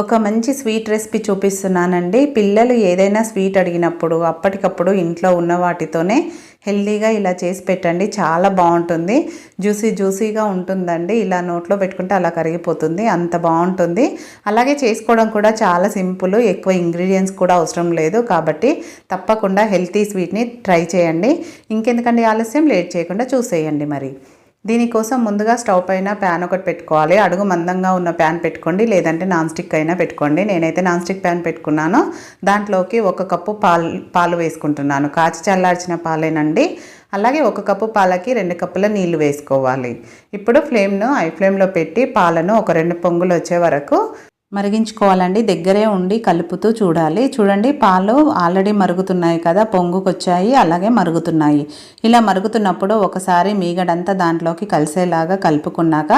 ఒక మంచి sweet recipe చూపిస్తున్నానండి. పిల్లలు ఏదైనా స్వీట్ అడిగినప్పుడు అప్పటికప్పుడు ఇంట్లో ఉన్న వాటితోనే హెల్దీగా ఇలా చేసి పెట్టండి. చాలా బాగుంటుంది. జ్యూసీ జ్యూసీగా ఉంటుందండి. ఇలా నోట్లో పెట్టుకుంటే అలా కరిగిపోతుంది. అంత బాగుంటుంది. అలాగే చేసుకోవడం కూడా చాలా సింపుల్. ఎక్కువ ఇంగ్రీడియంట్స్ కూడా అవసరం లేదు. కాబట్టి తప్పకుండా హెల్తీ స్వీట్ని ట్రై చేయండి. ఇంకెందుకండి ఆలస్యం? లేట్ చేయకుండా చూసేయండి మరి. దీనికోసం ముందుగా స్టవ్ పైన ప్యాన్ ఒకటి పెట్టుకోవాలి. అడుగు మందంగా ఉన్న ప్యాన్ పెట్టుకోండి. లేదంటే నాన్ స్టిక్ అయినా పెట్టుకోండి. నేనైతే నాన్ స్టిక్ ప్యాన్ పెట్టుకున్నాను. దాంట్లోకి ఒక కప్పు పాలు పాలు వేసుకుంటున్నాను. కాచి చల్లార్చిన పాలేనండి. అలాగే ఒక కప్పు పాలకి రెండు కప్పుల నీళ్ళు వేసుకోవాలి. ఇప్పుడు ఫ్లేమ్ను ఐ ఫ్లేమ్లో పెట్టి పాలను ఒక రెండు పొంగులు వచ్చే వరకు మరిగించుకోవాలండి. దగ్గరే ఉండి కలుపుతూ చూడాలి. చూడండి పాలు ఆల్రెడీ మరుగుతున్నాయి కదా పొంగుకొచ్చాయి అలాగే మరుగుతున్నాయి. ఇలా మరుగుతున్నప్పుడు ఒకసారి మీగడంతా దాంట్లోకి కలిసేలాగా కలుపుకున్నాక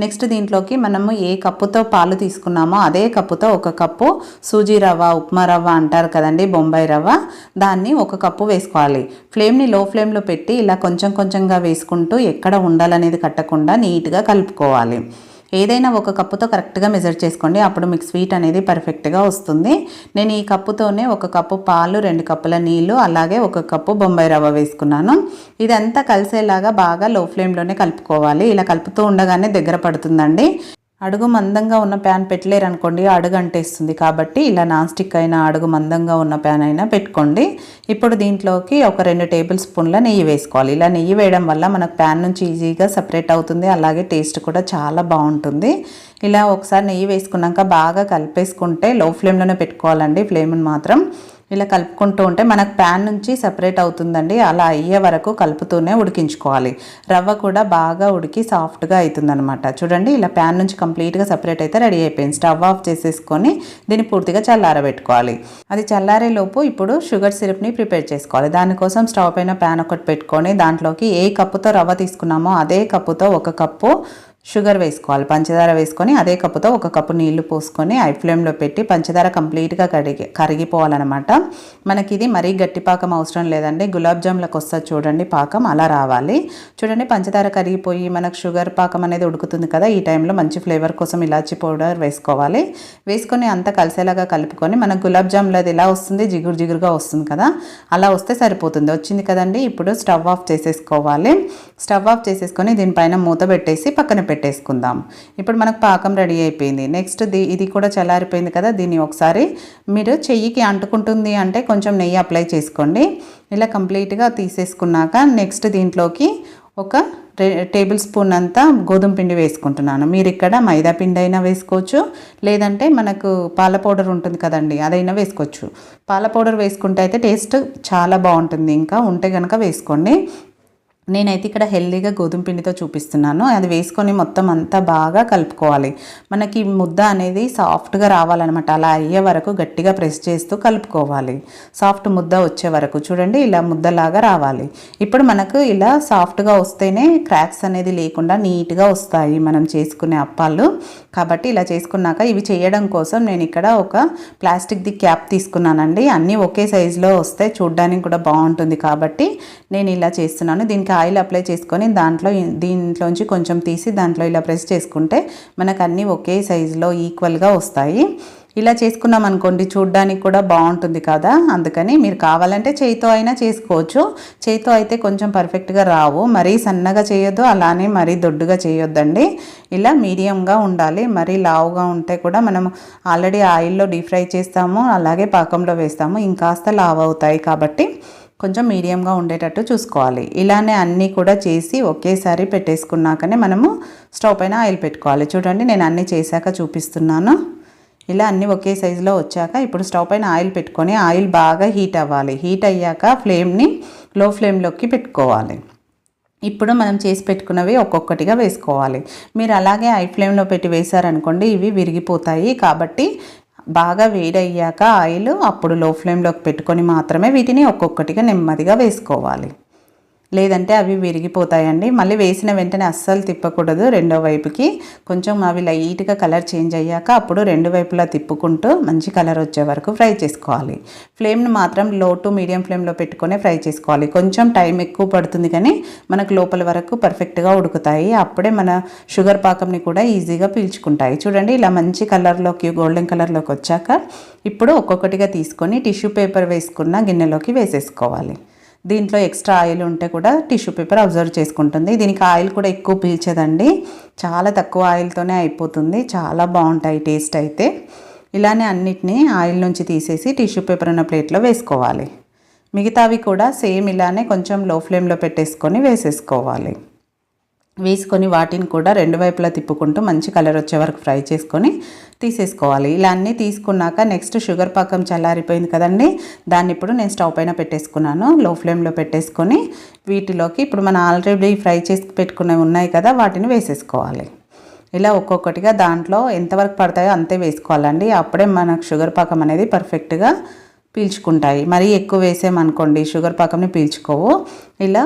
నెక్స్ట్ దీంట్లోకి మనము ఏ కప్పుతో పాలు తీసుకున్నామో అదే కప్పుతో ఒక కప్పు సూజీ రవ్వ ఉప్మా రవ్వ అంటారు కదండి బొంబాయి రవ్వ. దాన్ని ఒక కప్పు వేసుకోవాలి. ఫ్లేమ్ని లో ఫ్లేమ్లో పెట్టి ఇలా కొంచెం కొంచెంగా వేసుకుంటూ ఎక్కడ ఉండాలనేది కట్టకుండా నీట్గా కలుపుకోవాలి. ఏదైనా ఒక కప్పుతో కరెక్ట్గా మెజర్ చేసుకోండి. అప్పుడు మీకు స్వీట్ అనేది పర్ఫెక్ట్గా వస్తుంది. నేను ఈ కప్పుతోనే ఒక కప్పు పాలు రెండు కప్పుల నీళ్ళు అలాగే ఒక కప్పు బొంబాయి రవ్వ వేసుకున్నాను. ఇదంతా కలిసేలాగా బాగా లో ఫ్లేమ్లోనే కలుపుకోవాలి. ఇలా కలుపుతూ ఉండగానే దగ్గర పడుతుందండి. అడుగు మందంగా ఉన్న ప్యాన్ పెట్టలేరు అనుకోండి అడుగు అంటేస్తుంది. కాబట్టి ఇలా నాన్ స్టిక్ అయిన అడుగు మందంగా ఉన్న ప్యాన్ అయినా పెట్టుకోండి. ఇప్పుడు దీంట్లోకి ఒక రెండు టేబుల్ స్పూన్ల నెయ్యి వేసుకోవాలి. ఇలా నెయ్యి వేయడం వల్ల మనకు ప్యాన్ నుంచి ఈజీగా సపరేట్ అవుతుంది. అలాగే టేస్ట్ కూడా చాలా బాగుంటుంది. ఇలా ఒకసారి నెయ్యి వేసుకున్నాక బాగా కలిపేసుకుంటే లో ఫ్లేమ్లోనే పెట్టుకోవాలండి. ఫ్లేమ్ని మాత్రం ఇలా కలుపుకుంటూ ఉంటే మనకు ప్యాన్ నుంచి సపరేట్ అవుతుందండి. అలా అయ్యే వరకు కలుపుతూనే ఉడికించుకోవాలి. రవ్వ కూడా బాగా ఉడికి సాఫ్ట్గా అవుతుందనమాట చూడండి ఇలా ప్యాన్ నుంచి కంప్లీట్గా సపరేట్ అయితే రెడీ అయిపోయింది. స్టవ్ ఆఫ్ చేసేసుకొని దీన్ని పూర్తిగా చల్లారబెట్టుకోవాలి. అది చల్లారే లోపు ఇప్పుడు షుగర్ సిరప్ని ప్రిపేర్ చేసుకోవాలి. దానికోసం స్టవ్ పైన ప్యాన్ ఒకటి పెట్టుకొని దాంట్లోకి ఏ కప్పుతో రవ్వ తీసుకున్నామో అదే కప్పుతో ఒక కప్పు షుగర్ వేసుకోవాలి పంచదార వేసుకొని అదే కప్పుతో ఒక కప్పు నీళ్ళు పోసుకొని ఐ ఫ్లేమ్లో పెట్టి పంచదార కంప్లీట్గా కడిగి కరిగిపోవాలన్నమాట. మనకి ఇది మరీ గట్టి పాకం అవసరం లేదండి. గులాబ్ జామ్లకు వస్తుంది చూడండి పాకం అలా రావాలి. చూడండి పంచదార కరిగిపోయి మనకు షుగర్ పాకం అనేది ఉడుకుతుంది కదా ఈ టైంలో మంచి ఫ్లేవర్ కోసం ఇలాచి పౌడర్ వేసుకోవాలి. వేసుకొని అంతా కలిసేలాగా కలుపుకొని మన గులాబ్ జామ్లో అది ఎలా వస్తుంది? జిగురు జిగురుగా వస్తుంది కదా అలా వస్తే సరిపోతుంది. వచ్చింది కదండి ఇప్పుడు స్టవ్ ఆఫ్ చేసేసుకోవాలి. స్టవ్ ఆఫ్ చేసేసుకొని దీనిపైన మూత పెట్టేసి పక్కన పెట్టి పెట్టేసుకుందాం. ఇప్పుడు మనకు పాకం రెడీ అయిపోయింది. నెక్స్ట్ ది ఇది కూడా చల్లారిపోయింది కదా దీన్ని ఒకసారి మీరు చెయ్యికి అంటుకుంటుంది అంటే కొంచెం నెయ్యి అప్లై చేసుకోండి. ఇలా కంప్లీట్గా తీసేసుకున్నాక నెక్స్ట్ దీంట్లోకి ఒక టేబుల్ స్పూన్ అంతా గోధుమ పిండి వేసుకుంటున్నాను. మీరు ఇక్కడ మైదా పిండి అయినా వేసుకోవచ్చు. లేదంటే మనకు పాల పౌడర్ ఉంటుంది కదండి అదైనా వేసుకోవచ్చు. పాల పౌడర్ వేసుకుంటే అయితే టేస్ట్ చాలా బాగుంటుంది. ఇంకా ఉంటే కనుక వేసుకోండి. నేనైతే ఇక్కడ హెల్దీగా గోధుమ పిండితో చూపిస్తున్నాను. అది వేసుకొని మొత్తం అంతా బాగా కలుపుకోవాలి. మనకి ముద్ద అనేది సాఫ్ట్గా రావాలన్నమాట. అలా అయ్యే వరకు గట్టిగా ప్రెస్ చేస్తూ కలుపుకోవాలి. సాఫ్ట్ ముద్ద వచ్చే వరకు చూడండి ఇలా ముద్దలాగా రావాలి. ఇప్పుడు మనకు ఇలా సాఫ్ట్గా వస్తేనే క్రాక్స్ అనేది లేకుండా నీట్గా వస్తాయి మనం చేసుకునే అప్పాలు. కాబట్టి ఇలా చేసుకున్నాక ఇవి చేయడం కోసం నేను ఇక్కడ ఒక ప్లాస్టిక్ది క్యాప్ తీసుకున్నానండి. అన్నీ ఒకే సైజులో వస్తే చూడడానికి కూడా బాగుంటుంది కాబట్టి నేను ఇలా చేస్తున్నాను. దీనికి ఆయిల్ అప్లై చేసుకొని దాంట్లో దీంట్లోంచి కొంచెం తీసి దాంట్లో ఇలా ప్రెస్ చేసుకుంటే మనకు అన్నీ ఒకే సైజులో ఈక్వల్గా వస్తాయి. ఇలా చేసుకున్నాం అనుకోండి చూడ్డానికి కూడా బాగుంటుంది కదా. అందుకని మీరు కావాలంటే చేయితో అయినా చేసుకోవచ్చు. చేయితో అయితే కొంచెం పర్ఫెక్ట్గా రావు. మరీ సన్నగా చేయొద్దు అలానే మరీ దొడ్డుగా చేయొద్దండి. ఇలా మీడియంగా ఉండాలి. మరీ లావుగా ఉంటే కూడా మనం ఆల్రెడీ ఆయిల్లో డీప్ ఫ్రై చేస్తాము అలాగే పాకంలో వేస్తాము. ఇంకాస్త లావ్ అవుతాయి కాబట్టి కొంచెం మీడియంగా ఉండేటట్టు చూసుకోవాలి. ఇలానే అన్నీ కూడా చేసి ఒకేసారి పెట్టేసుకున్నాకనే మనము స్టవ్ పైన ఆయిల్ పెట్టుకోవాలి. చూడండి నేను అన్నీ చేశాక చూపిస్తున్నాను. ఇలా అన్నీ ఒకే సైజులో వచ్చాక ఇప్పుడు స్టవ్ పైన ఆయిల్ పెట్టుకొని ఆయిల్ బాగా హీట్ అవ్వాలి. హీట్ అయ్యాక ఫ్లేమ్ని లో ఫ్లేమ్లోకి పెట్టుకోవాలి. ఇప్పుడు మనం చేసి పెట్టుకున్నవి ఒక్కొక్కటిగా వేసుకోవాలి. మీరు అలాగే ఐ ఫ్లేమ్లో పెట్టి వేశారనుకోండి ఇవి విరిగిపోతాయి. కాబట్టి బాగా వేడయ్యాక ఆయిల్ అప్పుడు లో ఫ్లేమ్లోకి పెట్టుకొని మాత్రమే వీటిని ఒక్కొక్కటిగా నెమ్మదిగా వేసుకోవాలి. లేదంటే అవి విరిగిపోతాయండి. మళ్ళీ వేసిన వెంటనే అస్సలు తిప్పకూడదు రెండో వైపుకి. కొంచెం అవి లైట్గా కలర్ చేంజ్ అయ్యాక అప్పుడు రెండు వైపులా తిప్పుకుంటూ మంచి కలర్ వచ్చే వరకు ఫ్రై చేసుకోవాలి. ఫ్లేమ్ని మాత్రం లో టు మీడియం ఫ్లేమ్లో పెట్టుకొని ఫ్రై చేసుకోవాలి. కొంచెం టైం ఎక్కువ పడుతుంది కానీ మనకు లోపల వరకు పర్ఫెక్ట్గా ఉడుకుతాయి. అప్పుడే మన షుగర్ పాకంని కూడా ఈజీగా పీల్చుకుంటాయి. చూడండి ఇలా మంచి కలర్లోకి గోల్డెన్ కలర్లోకి వచ్చాక ఇప్పుడు ఒక్కొక్కటిగా తీసుకొని టిష్యూ పేపర్ వేసుకున్న గిన్నెలోకి వేసేసుకోవాలి. దీంట్లో ఎక్స్ట్రా ఆయిల్ ఉంటే కూడా టిష్యూ పేపర్ అబ్జర్వ్ చేసుకుంటుంది. దీనికి ఆయిల్ కూడా ఎక్కువ పీల్చదండి. చాలా తక్కువ ఆయిల్తోనే అయిపోతుంది. చాలా బాగుంటాయి టేస్ట్ అయితే. ఇలానే అన్నిటినీ ఆయిల్ నుంచి తీసేసి టిష్యూ పేపర్ ఉన్న ప్లేట్లో వేసుకోవాలి. మిగతావి కూడా సేమ్ ఇలానే కొంచెం లో ఫ్లేమ్లో పెట్టేసుకొని వేసేసుకోవాలి. వేసుకొని వాటిని కూడా రెండు వైపులా తిప్పుకుంటూ మంచి కలర్ వచ్చే వరకు ఫ్రై చేసుకొని తీసేసుకోవాలి. ఇలా అన్నీ తీసుకున్నాక నెక్స్ట్ షుగర్ పాకం చల్లారిపోయింది కదండి. దాన్ని ఇప్పుడు నేను స్టవ్ పైన పెట్టేసుకున్నాను. లో ఫ్లేమ్లో పెట్టేసుకొని వీటిలోకి ఇప్పుడు మనం ఆల్రెడీ ఫ్రై చేసి పెట్టుకున్నవి ఉన్నాయి కదా వాటిని వేసేసుకోవాలి. ఇలా ఒక్కొక్కటిగా దాంట్లో ఎంతవరకు పడతాయో అంతే వేసుకోవాలండి. అప్పుడే మనకు షుగర్ పాకం అనేది పర్ఫెక్ట్గా పీల్చుకుంటాయి. మరీ ఎక్కువ వేసామనుకోండి షుగర్ పాకంని పీల్చుకోవు. ఇలా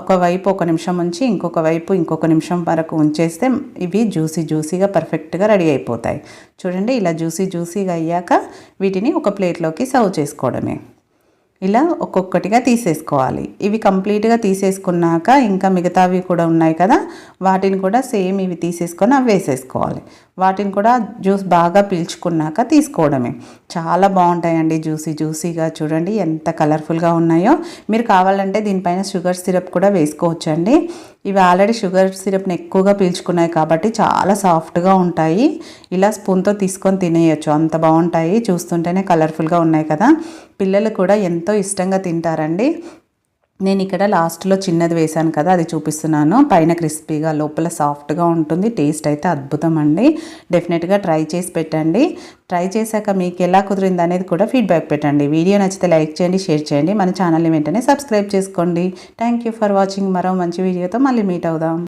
ఒకవైపు ఒక నిమిషం ఉంచి ఇంకొక వైపు ఇంకొక నిమిషం వరకు ఉంచేస్తే ఇవి జ్యూసీ జ్యూసీగా పర్ఫెక్ట్గా రెడీ అయిపోతాయి. చూడండి ఇలా జ్యూసీ జ్యూసీగా అయ్యాక వీటిని ఒక ప్లేట్లోకి సర్వ్ చేసుకోవడమే. ఇలా ఒక్కొక్కటిగా తీసేసుకోవాలి. ఇవి కంప్లీట్గా తీసేసుకున్నాక ఇంకా మిగతావి కూడా ఉన్నాయి కదా వాటిని కూడా సేమ్ ఇవి తీసేసుకొని అవి వేసేసుకోవాలి. వాటిని కూడా జ్యూస్ బాగా పీల్చుకున్నాక తీసుకోవడమే. చాలా బాగుంటాయండి జ్యూసీ జ్యూసీగా చూడండి ఎంత కలర్ఫుల్గా ఉన్నాయో. మీరు కావాలంటే దీనిపైన షుగర్ సిరప్ కూడా వేసుకోవచ్చండి. ఇవి ఆల్రెడీ షుగర్ సిరప్ని ఎక్కువగా పీల్చుకున్నాయి కాబట్టి చాలా సాఫ్ట్గా ఉంటాయి. ఇలా స్పూన్తో తీసుకొని తినేయచ్చు. అంత బాగుంటాయి చూస్తుంటేనే కలర్ఫుల్గా ఉన్నాయి కదా. పిల్లలు కూడా ఎంతో ఎంతో ఇష్టంగా తింటారండి. నేను ఇక్కడ లాస్ట్లో చిన్నది వేశాను కదా అది చూపిస్తున్నాను. పైన క్రిస్పీగా లోపల సాఫ్ట్గా ఉంటుంది. టేస్ట్ అయితే అద్భుతం అండి. డెఫినెట్గా ట్రై చేసి పెట్టండి. ట్రై చేశాక మీకు ఎలా కుదిరింది అనేది కూడా ఫీడ్బ్యాక్ పెట్టండి. వీడియో నచ్చితే లైక్ చేయండి షేర్ చేయండి. మన ఛానల్ని వెంటనే సబ్స్క్రైబ్ చేసుకోండి. Thank you for watching. మరో మంచి వీడియోతో మళ్ళీ మీట్ అవుదాం.